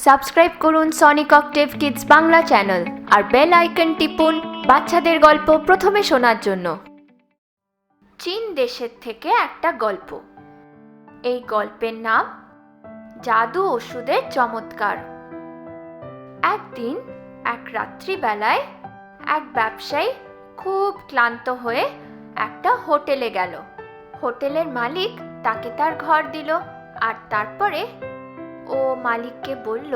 Subscribe করুন Sonic Octave Kids Bangla channel আর bell icon টিপুন বাচ্চাদের গল্প প্রথমে শোনার জন্য। চীন দেশের থেকে একটা গল্প। এই গল্পের নাম জাদু ওষুধের চমৎকার। একদিন এক রাত্রিবেলায় এক ব্যবসায়ী খুব ক্লান্ত হয়ে একটা হোটেলে গেল। হোটেলের মালিক তাকে তার ঘর দিল আর তারপরে ও মালিককে বলল,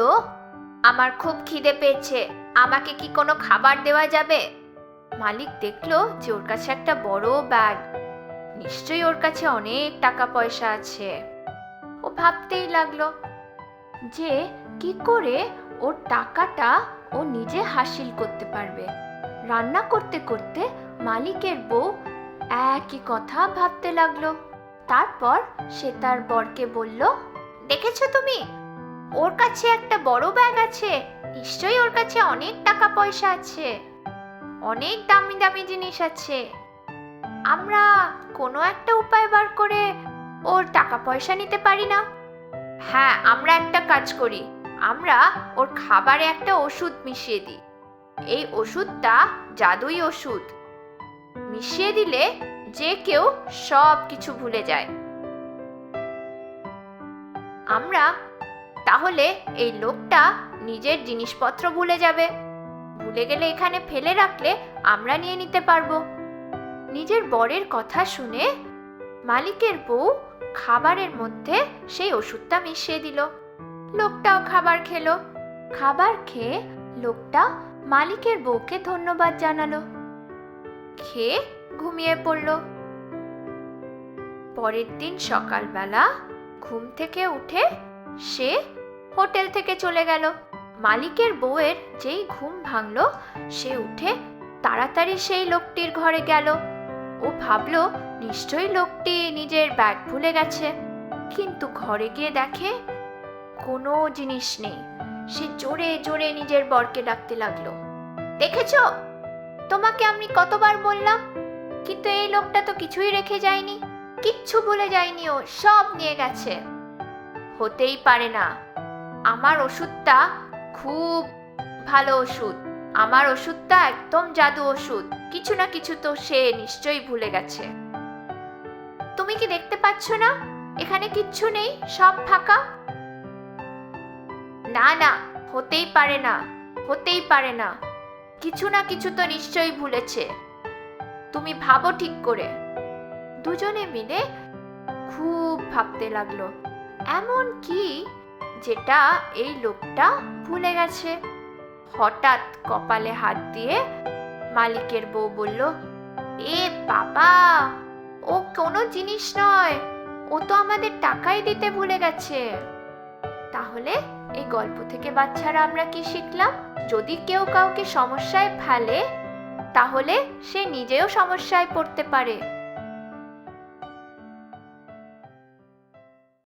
আমার খুব খিদে পেয়েছে, আমাকে কি কোনো খাবার দেওয়া যাবে? মালিক দেখল যে ওর কাছে একটা বড় ব্যাগ। নিশ্চয়ই ওর কাছে অনেক টাকা পয়সা আছে। ও ভাবতেই লাগল যে কি করে ওর টাকাটা ও নিজে হাসিল করতে পারবে। রান্না করতে করতে মালিকের বউ একই কথা ভাবতে লাগল। তারপর সে তার বরকে বলল, দেখেছ তুমি? ওর কাছে একটা বড় ব্যাগ আছে। নিশ্চয়ই ওর কাছে অনেক টাকা পয়সা আছে। অনেক দামি দামি জিনিস আছে। আমরা কোনো একটা উপায় বার করে ওর টাকা পয়সা নিতে পারি না। হ্যাঁ আমরা একটা কাজ করি। আমরা ওর খাবারে একটা ওষুধ মিশিয়ে দিই। এই ওষুধটা জাদুই ওষুধ। মিশিয়ে দিলে যে কেউ সব কিছু ভুলে যায়। আমরা তাহলে এই লোকটা নিজের জিনিসপত্র ভুলে যাবে। ভুলে গেলে এখানে ফেলে রাখলে আমরা নিয়ে নিতে পারব। নিজের বরের কথা শুনে মালিকের বউ খাবারের মধ্যে সেই ওষুধটা মিশিয়ে দিল। লোকটাও খাবার খেলো। খাবার খেয়ে লোকটা মালিকের বউকে ধন্যবাদ জানালো। খেয়ে ঘুমিয়ে পড়ল। পরের দিন সকালবেলা ঘুম থেকে উঠে সে হোটেল থেকে চলে গেল। মালিকের বউয়ের যেই ঘুম ভাঙলো, সে উঠে তাড়াতাড়ি সেই লোকটির ঘরে গেল। ও ভাবলো, নিশ্চয়ই লোকটি নিজের ব্যাগ ভুলে গেছে। কিন্তু ঘরে গিয়ে দেখে কোনো জিনিস নেই। সে জোরে জোরে নিজের বরকে ডাকতে লাগল। দেখেছ? তোমাকে আমি কতবার বললাম, কিন্তু এই লোকটা তো কিছুই রেখে যায়নি। কিচ্ছু ভুলে যায়নি ও, সব নিয়ে গেছে। হতেই পারে না। আমার ওষুধটা খুব ভালো ওষুধ। আমার ওষুধটা একদম জাদু ওষুধ। কিছু না কিছু তো সে নিশ্চয়ই ভুলে গেছে। তুমি কি দেখতে পাচ্ছ না? এখানে কিচ্ছু নেই, সব ফাঁকা। না না, হতেই পারে না, হতেই পারে না। কিছু না কিছু তো নিশ্চয়ই ভুলেছে। তুমি ভাবো ঠিক করে। দুজনে মিলে খুব ভাবতে লাগল। এমন কি যেটা এই লোকটা ভুলে গেছে। হঠাৎ কপালে হাত দিয়ে মালিকের বউ বলল, এ বাবা, ও কোনো জিনিস নয়, ও তো আমাদের টাকাই দিতে ভুলে গেছে। তাহলে এই গল্প থেকে বাচ্চারা আমরা কি শিখলাম? যদি কেউ কাউকে সমস্যায় ফেলে, তাহলে সে নিজেও সমস্যায় পড়তে পারে।